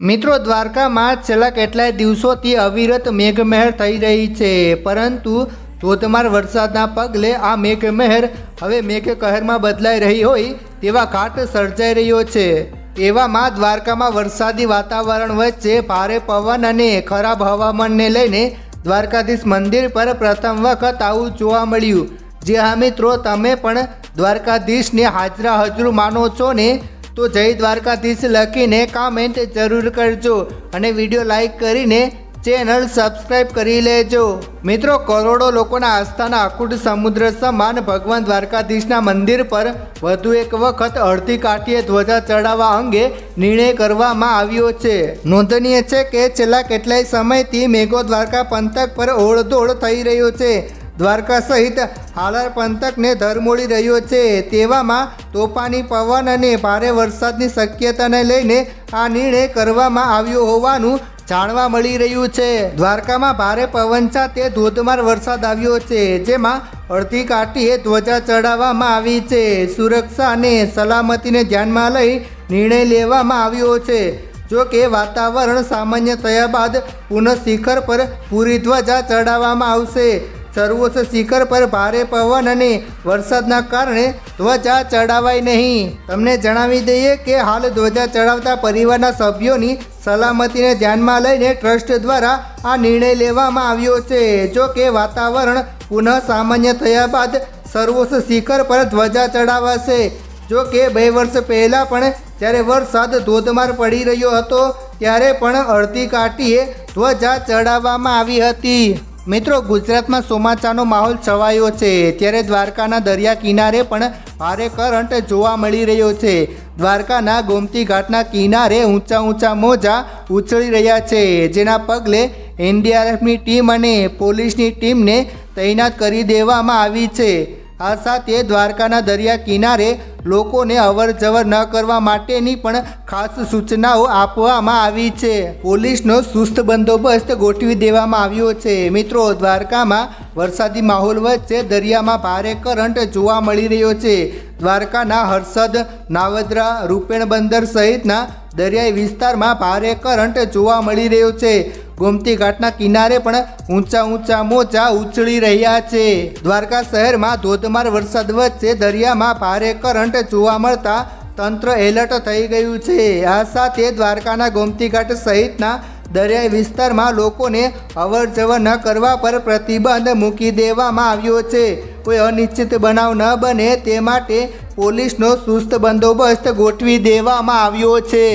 મિત્રો, દ્વારકામાં છેલ્લા કેટલાય દિવસોથી અવિરત મેઘમહેર થઈ રહી છે, પરંતુ ધોધમાર વરસાદના પગલે આ મેઘમહેર હવે મેઘકહેરમાં બદલાઈ રહી હોય, તેવા ઘાટ સર્જાઈ રહ્યો છે. એવામાં દ્વારકામાં વરસાદી વાતાવરણ વચ્ચે ભારે પવન અને ખરાબ હવામાનને લઈને દ્વારકાધીશ મંદિર પર પ્રથમ વખત આવું જોવા મળ્યું. જે હા મિત્રો, તમે પણ દ્વારકાધીશને હાજરા હજરું માનો છો ને? તો જય દ્વારકાધીશ લખીને કામેન્ટ જરૂર કરજો અને વીડિયો લાઈક કરીને ચેનલ સબસ્ક્રાઈબ કરી લેજો. મિત્રો, કરોડો લોકોના આસ્થાના અખૂટ સમુદ્ર સમાન ભગવાન દ્વારકાધીશના મંદિર પર વધુ એક વખત અડધી કાઠીએ ધ્વજા ચડાવવા અંગે નિર્ણય કરવામાં આવ્યો છે. નોંધનીય છે કે છેલ્લા કેટલાય સમયથી મેઘો દ્વારકા પંથક પર ઓળધોળ થઈ રહ્યો છે. દ્વારકા સહિત હાલર પંથકને ધરમોળી રહ્યો છે. તેવામાં તોફાની પવન અને ભારે વરસાદની શક્યતાને લઈને આ નિર્ણય કરવામાં આવ્યો હોવાનું જાણવા મળી રહ્યું છે. દ્વારકામાં ભારે પવન સાથે ધોધમાર વરસાદ આવ્યો છે, જેમાં અડધી કાઠીએ ધ્વજા ચડાવવામાં આવી છે. સુરક્ષા અને સલામતીને ધ્યાનમાં લઈ નિર્ણય લેવામાં આવ્યો છે. જો કે વાતાવરણ સામાન્ય થયા બાદ પુનઃ શિખર પર પૂરી ધ્વજા ચડાવવામાં આવશે. સર્વોચ્ચ શિખર પર ભારે પવન અને વરસાદના કારણે ધ્વજા ચડાવાય નહીં. તમને જણાવી દઈએ કે હાલ ધ્વજા ચડાવતા પરિવારના સભ્યોની સલામતીને ધ્યાનમાં લઈને ટ્રસ્ટ દ્વારા આ નિર્ણય લેવામાં આવ્યો છે. જો કે વાતાવરણ પુનઃ સામાન્ય થયા બાદ સર્વોચ્ચ શિખર પર ધ્વજા ચડાવાશે. જો કે બે વર્ષ પહેલાં પણ જ્યારે વરસાદ ધોધમાર પડી રહ્યો હતો, ત્યારે પણ અડધી કાઠીએ ધ્વજા ચડાવવામાં આવી હતી. મિત્રો, ગુજરાતમાં ચોમાસાનો માહોલ છવાયો છે. ત્યારે દ્વારકાના દરિયા કિનારે પણ ભારે કરંટ જોવા મળી રહ્યો છે. દ્વારકાના ગોમતી ઘાટના કિનારે ઊંચા ઊંચા મોજા ઉછળી રહ્યા છે. જેના પગલે એનડીઆરએફની ટીમ અને પોલીસની ટીમને તૈનાત કરી દેવામાં આવી છે. આ સાથે દ્વારકાના દરિયા કિનારે લોકોને અવરજવર ન કરવા માટેની પણ ખાસ સૂચનાઓ આપવામાં આવી છે. પોલીસનો સુસ્ત બંદોબસ્ત ગોઠવી દેવામાં આવ્યો છે. મિત્રો, દ્વારકામાં વરસાદી માહોલ વચ્ચે દરિયામાં ભારે કરંટ જોવા મળી રહ્યો છે. દ્વારકાના હર્ષદ નાવદ્રા, રૂપેણ બંદર સહિતના દરિયાઈ વિસ્તારમાં ભારે કરંટ જોવા મળી રહ્યો છે. ગોમતી ઘાટના કિનારે પણ ઊંચા ઊંચા મોજા ઉછળી રહ્યા છે. દ્વારકા શહેરમાં ધોધમાર વરસાદ વચ્ચે દરિયામાં ભારે કરંટ જોવા મળતા તંત્ર એલર્ટ થઈ ગયું છે. આ સાથે દ્વારકાના ગોમતી ઘાટ સહિતના દરિયાઈ વિસ્તારમાં લોકોને અવર જવર ન કરવા પર પ્રતિબંધ મૂકી દેવામાં આવ્યો છે. કોઈ અનિશ્ચિત બનાવ ન બને તે માટે પોલીસનો સુસ્ત બંદોબસ્ત ગોઠવી દેવામાં આવ્યો છે.